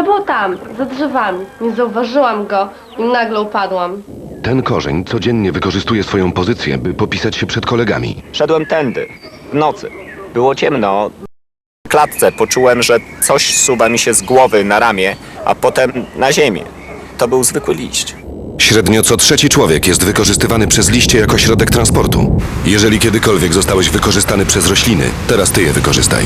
To był tam, za drzewami. Nie zauważyłam go i nagle upadłam. Ten korzeń codziennie wykorzystuje swoją pozycję, by popisać się przed kolegami. Szedłem tędy, w nocy. Było ciemno. W klatce poczułem, że coś suwa mi się z głowy na ramię, a potem na ziemię. To był zwykły liść. Średnio co trzeci człowiek jest wykorzystywany przez liście jako środek transportu. Jeżeli kiedykolwiek zostałeś wykorzystany przez rośliny, teraz ty je wykorzystaj.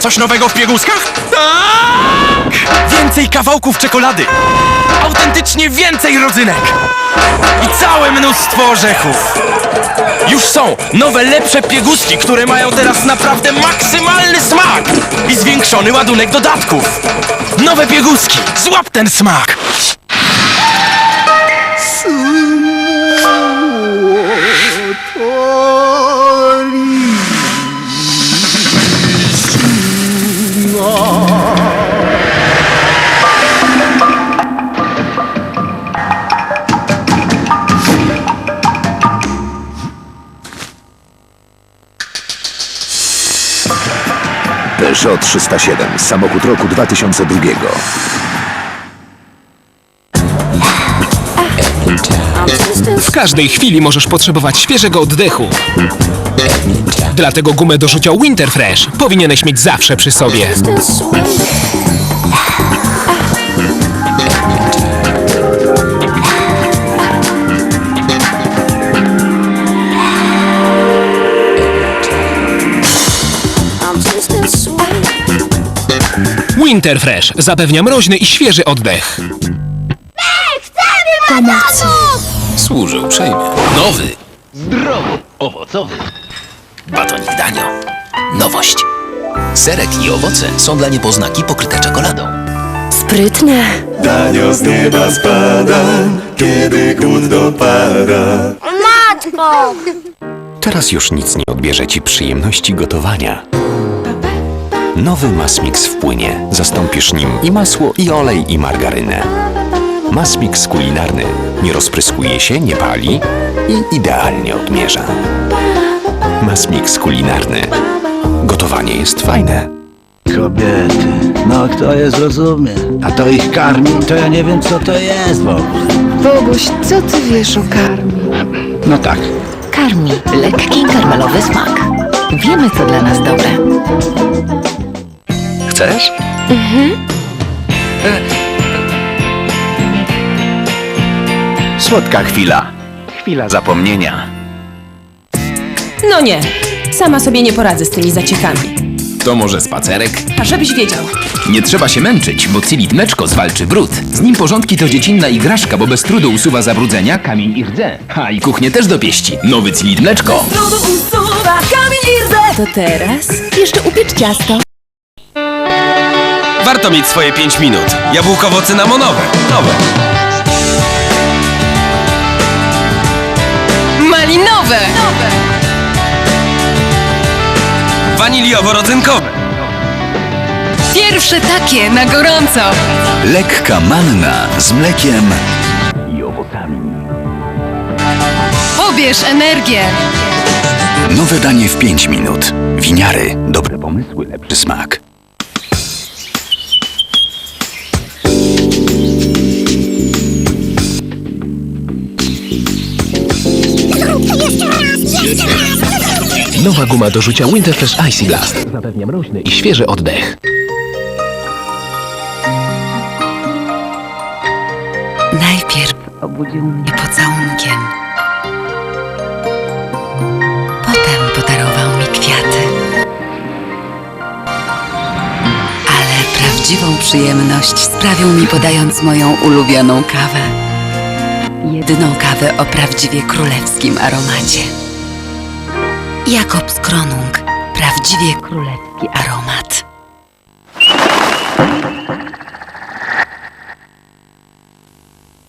Coś nowego w pieguskach? Tak! Więcej kawałków czekolady! Autentycznie więcej rodzynek! I całe mnóstwo orzechów! Już są nowe, lepsze pieguski, które mają teraz naprawdę maksymalny smak! I zwiększony ładunek dodatków! Nowe pieguski! Złap ten smak! Peugeot 307, samochód roku 2002. W każdej chwili możesz potrzebować świeżego oddechu. Dlatego gumę do rzucia Winterfresh powinieneś mieć zawsze przy sobie. Winterfresh zapewnia mroźny i świeży oddech. Służy uprzejmie. Nowy. Zdrowy, owocowy. Batonik Danio. Nowość. Serek i owoce są dla niepoznaki pokryte czekoladą. Sprytne. Danio z nieba spada, kiedy głód dopada. Matko! Teraz już nic nie odbierze ci przyjemności gotowania. Nowy Masmix w płynie. Zastąpisz nim i masło, i olej, i margarynę. Masmix kulinarny. Nie rozpryskuje się, nie pali i idealnie odmierza. Masmix kulinarny. Gotowanie jest fajne. Kobiety, no kto je zrozumie? A to ich karmi, to ja nie wiem co to jest w ogóle. Boguś, co ty wiesz o karmi? No tak, Karmi. Lekki karmelowy smak. Wiemy, co dla nas dobre. Chcesz? Słodka chwila. Chwila zapomnienia. No nie, sama sobie nie poradzę z tymi zaciekami. To może spacerek? A żebyś wiedział, Nie trzeba się męczyć, bo Cilit Mleczko zwalczy brud. Z nim porządki to dziecinna igraszka, bo bez trudu usuwa zabrudzenia, kamień i rdze. A i kuchnię też dopieści. Nowy Cilit Mleczko. to teraz jeszcze upiecz ciasto. Warto mieć swoje 5 minut. Jabłkowo-cynamonowe. Nowe. Malinowe! Waniliowo-rodzynkowe. Pierwsze takie na gorąco. Lekka manna z mlekiem. Pobierz energię. Nowe danie w 5 minut. Winiary. Dobre pomysły, lepszy smak. Nowa guma do rzucia Winterfresh Icy Blast zapewnia mroźny i świeży oddech. Najpierw obudził mnie pocałunkiem. Potem podarował mi kwiaty. Ale prawdziwą przyjemność sprawił mi podając moją ulubioną kawę. Jedyną kawę o prawdziwie królewskim aromacie. Jakobs Kronung. Prawdziwie królewski aromat.